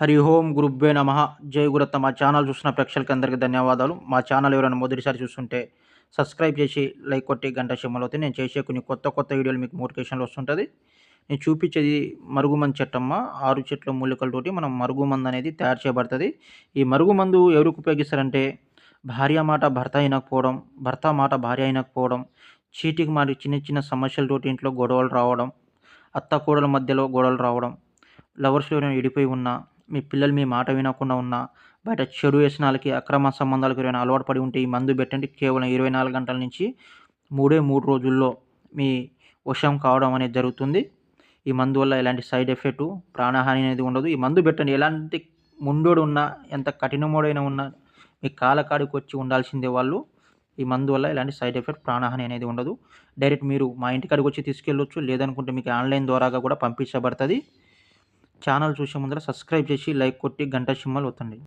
హరి ఓం గురుబ్బే నమ. జై గురత్త. మా ఛానల్ చూసిన ప్రేక్షకులకి అందరికీ ధన్యవాదాలు. మా ఛానల్ ఎవరైనా మొదటిసారి చూస్తుంటే సబ్స్క్రైబ్ చేసి లైక్ కొట్టి గంట సింబల్ అవుతుంది నేను చేసే కొన్ని కొత్త కొత్త వీడియోలు మీకు నోటిఫికేషన్లో వస్తుంటుంది. నేను చూపించేది మరుగుమందు చెట్టమ్మ. ఆరు చెట్ల మూలికలతోటి మనం మరుగుమందు అనేది తయారు చేయబడుతుంది. ఈ మరుగుమందు ఎవరికి ఉపయోగిస్తారంటే భార్య మాట భర్త అయినకపోవడం భర్త మాట భార్య అయినకపోవడం చీటికి మరి చిన్న చిన్న సమస్యలతోటి ఇంట్లో గొడవలు రావడం అత్త కోడల మధ్యలో గొడవలు రావడం లవర్స్లో ఎవరైనా విడిపోయి ఉన్నా మీ పిల్లలు మీ మాట వినకుండా ఉన్నా బయట చెడు వ్యసనాలకి అక్రమ సంబంధాలకు ఎవరైనా అలవాటు పడి ఉంటే ఈ మందు పెట్టండి. కేవలం ఇరవై నాలుగు గంటల నుంచి మూడే మూడు రోజుల్లో మీ వశం కావడం అనేది జరుగుతుంది. ఈ మందు వల్ల ఎలాంటి సైడ్ ఎఫెక్ట్ ప్రాణహాని అనేది ఉండదు. ఈ మందు పెట్టండి. ఎలాంటి ముండోడు ఉన్నా ఎంత కఠినమోడైనా ఉన్నా మీ కాలకాడికి వచ్చి ఉండాల్సిందే వాళ్ళు. ఈ మందు వల్ల ఎలాంటి సైడ్ ఎఫెక్ట్ ప్రాణహాని అనేది ఉండదు. డైరెక్ట్ మీరు మా ఇంటికాడికి వచ్చి తీసుకెళ్ళొచ్చు. లేదనుకుంటే మీకు ఆన్లైన్ ద్వారాగా కూడా పంపించబడుతుంది. ఛానల్ చూసే ముందర సబ్స్క్రైబ్ చేసి లైక్ కొట్టి గంట సింబల్ ఒత్తండి.